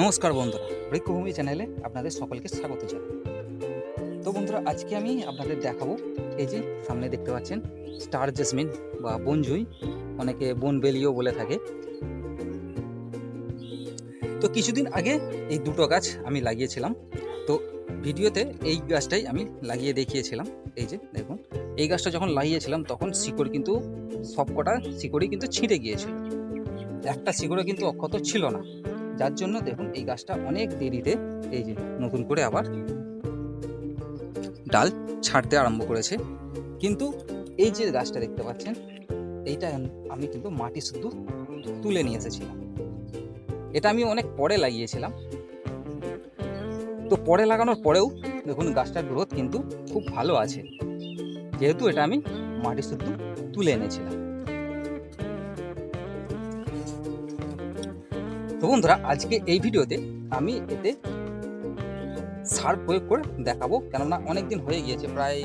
নমস্কার বন্ধুরা, বৃক্ষভূমি চ্যানেলে আপনাদের সকলকে স্বাগত জানাই। তো বন্ধুরা, আজকে আমি আপনাদের দেখাবো এই যে সামনে দেখতে পাচ্ছেন স্টার জেসমিন বা বনজুই অনেকে বনবেলিও বলে থাকে। তো কিছুদিন আগে এই দুটো গাছ আমি লাগিয়েছিলাম, তো ভিডিওতে এই গাছটাই আমি লাগিয়ে দেখিয়েছিলাম। এই যে দেখুন, এই গাছটা যখন লাগিয়েছিলাম, তখন শিকড় কিন্তু সবকটা শিকড়ই কিন্তু ছিঁড়ে গিয়েছিল। একটা শিকড়ও কিন্তু অক্ষত ছিল না। যার জন্য দেখুন এই গাছটা অনেক দেরিতে এই যে নতুন করে আবার ডাল ছাড়তে আরম্ভ করেছে। কিন্তু এই যে গাছটা দেখতে পাচ্ছেন, এইটা আমি কিন্তু মাটি শুদ্ধ তুলে নিয়ে এসেছিলাম। এটা আমি অনেক পরে লাগিয়েছিলাম। তো পরে লাগানোর পরেও দেখুন গাছটার গ্রোথ কিন্তু খুব ভালো আছে। যেহেতু এটা আমি মাটি শুদ্ধ তুলে এনেছিলাম। তো বন্ধুরা, আজকে এই ভিডিওতে আমি এতে সার প্রয়োগ করে দেখাবো, কেননা অনেক দিন হয়ে গিয়েছে, প্রায়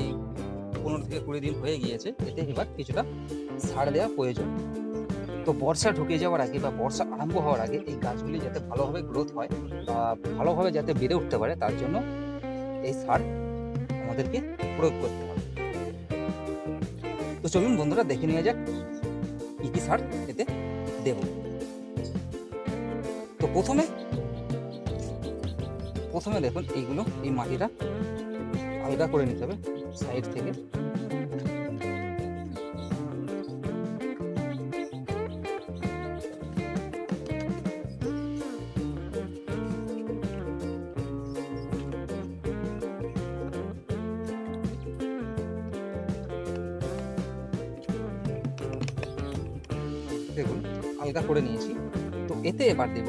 পনেরো থেকে কুড়ি দিন হয়ে গিয়েছে, এতে এবার কিছুটা সার দেওয়া প্রয়োজন। তো বর্ষা ঢুকে যাওয়ার আগে বা বর্ষা আরম্ভ হওয়ার আগে এই গাছগুলি যাতে ভালোভাবে গ্রোথ হয় বা ভালোভাবে যাতে বেড়ে উঠতে পারে, তার জন্য এই সার আমাদেরকে প্রয়োগ করতে হবে। তো চলুন বন্ধুরা, দেখে নেওয়া যাক কী কী সার এতে দেবো। প্রথমে প্রথমে দেখুন এইগুলো, এই মাটিটা আলগা করে নিতে হবে সাইড থেকে। দেখুন, আলগা করে নিয়েছি। তো এতে এবার দেব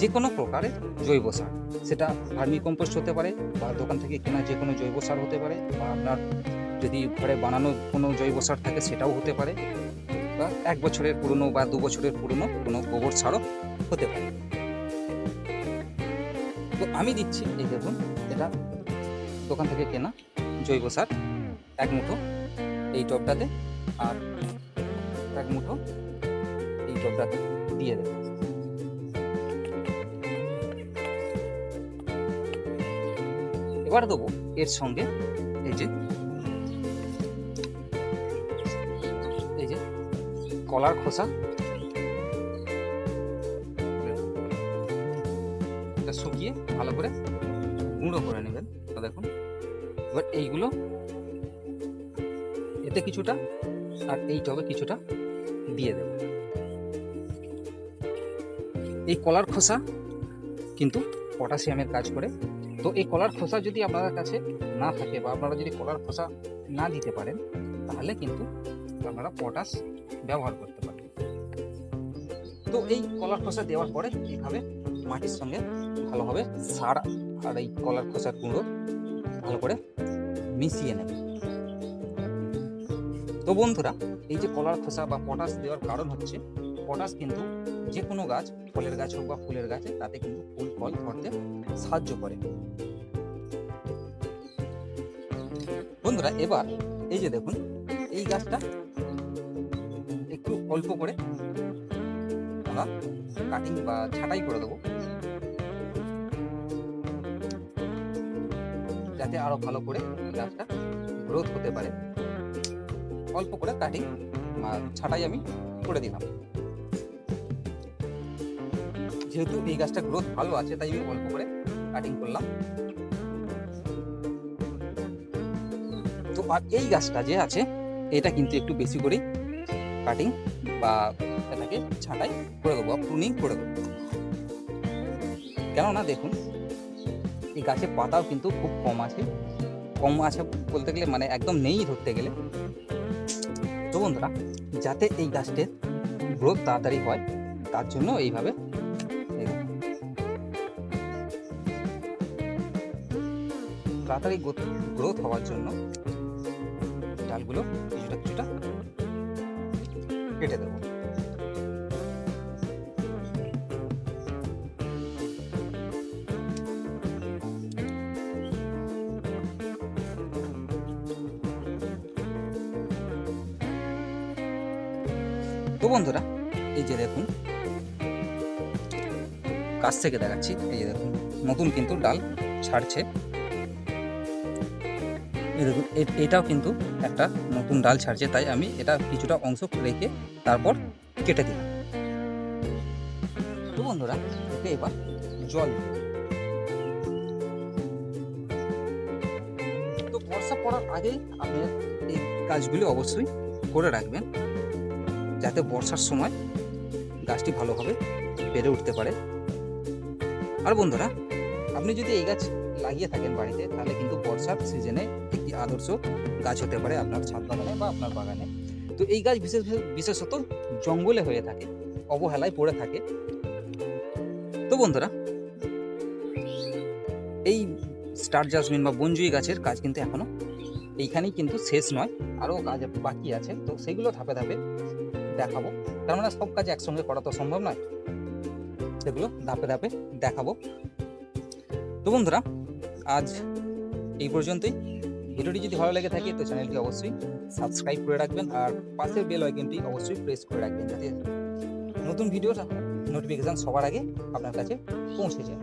যে কোনো প্রকারের জৈব সার। সেটা ভার্মি কম্পোস্ট হতে পারে বা দোকান থেকে কেনা যে কোনো জৈব সার হতে পারে বা আপনার যদি ঘরে বানানো কোনো জৈব সার থাকে সেটাও হতে পারে বা এক বছরের পুরনো বা দু বছরের পুরনো কোনো গোবর সারও হতে পারে। তো আমি দিচ্ছি, এই দেখুন, এটা দোকান থেকে কেনা জৈব সার। এক মুঠো এই টবটাতে আর এক মুঠো এই টবটাতে দিয়ে দেবো। এবার দেবো এর সঙ্গে এই যে এই যে কলার খোসা। এটা শুকিয়ে ভালো করে গুঁড়ো করে নেবেন। দেখুন, এবার এইগুলো, এতে কিছুটা আর এই টবে কিছুটা দিয়ে দেব। এই কলার খোসা কিন্তু পটাশিয়ামের কাজ করে তো এই কলার খোসা যদি আপনাদের কাছে না থাকে বা আপনারা যদি কলার খোসা না দিতে পারেন, তাহলে কিন্তু আপনারা পটাশ ব্যবহার করতে পারেন তো এই কলার খোসা দেওয়ার পরে এইভাবে মাটির সঙ্গে ভালোভাবে সার আর এই কলার খোসার গুঁড়ো ভালো করে মিশিয়ে নেবে তো বন্ধুরা, এই যে কলার খোসা বা পটাশ দেওয়ার কারণ হচ্ছে, পটাশ কিন্তু যে কোনো গাছ, ফলের গাছ হোক বা ফুলের গাছে, তাতে কিন্তু ফুল, ফল ধরতে সাহায্য করে। বন্ধুরা, এবার এই যে দেখুন, এই গাছটা একটু অল্প করে আমরা কাটিং বা ছাটাই করে দেবো। যাতে আরও ভালো করে গাছটা গ্রোথ হতে পারে। অল্প করে কাটিং ছাটাই আমি করে দিলাম। যেহেতু এই গাছটা গ্রোথ ভালো আছে, তাই আমি অল্প করে কাটিং করলাম। তো আর এই গাছটা যে আছে, এটা কিন্তু একটু বেশি করেই কাটিং বা এটাকে ছাঁটাই করে দেবো প্রুনিং করে দেবো। কেননা দেখুন, এই গাছের পাতাও কিন্তু খুব কম আছে। কম আছে বলতে গেলে মানে একদম নেই ধরতে গেলে। তো বন্ধুরা, যাতে এই গাছটির গ্রোথ তাড়াতাড়ি হয়, তার জন্য এইভাবে তাড়াতাড়ি গ্রোথ হওয়ার জন্য ডালগুলো কিছুটা কিছুটা কেটে দেবো। তো বন্ধুরা, এই যে দেখুন, কাছ থেকে দেখাচ্ছি, এই যে দেখুন, নতুন কিন্তু ডাল ছাড়ছে। দেখুন এটাও কিন্তু একটা নতুন ডাল ছাড়ছে, তাই আমি এটা কিছুটা অংশ রেখে তারপর কেটে দিলাম। তো বন্ধুরা, এতে এবার জল তো বর্ষা পড়ার আগেই আপনি এই কাজগুলি অবশ্যই করে রাখবেন, যাতে বর্ষার সময় গাছটি ভালোভাবে বেড়ে উঠতে পারে। আর বন্ধুরা, আপনি যদি এই গাছ লাগিয়ে থাকেন বাড়িতে, তাহলে কিন্তু বর্ষার সিজনে একটি আদর্শ গাছ হতে পারে আপনার ছাদ বাগানে বা আপনার বাগানে। তো এই গাছ বিশেষ বিশেষত জঙ্গলে হয়ে থাকে, অবহেলায় পড়ে থাকে। তো বন্ধুরা, এই স্টার জাসমিন বা বনজুই গাছের কাজ কিন্তু এখনও এইখানেই কিন্তু শেষ নয়, আরও কাজ বাকি আছে। তো সেগুলো ধাপে ধাপে দেখাবো। তার মানে সব কাজ একসঙ্গে করা তো সম্ভব নয়। সেগুলো ধাপে ধাপে দেখাবো। তো বন্ধুরা আজ এই পর্যন্তই। ভিডিওটি যদি ভালো লেগে থাকে, তো চ্যানেলটি অবশ্যই সাবস্ক্রাইব করে রাখবেন আর পাশের বেল আইকনটি অবশ্যই প্রেস করে রাখবেন যাতে নতুন ভিডিওর নোটিফিকেশান সবার আগে আপনার কাছে পৌঁছে যায়।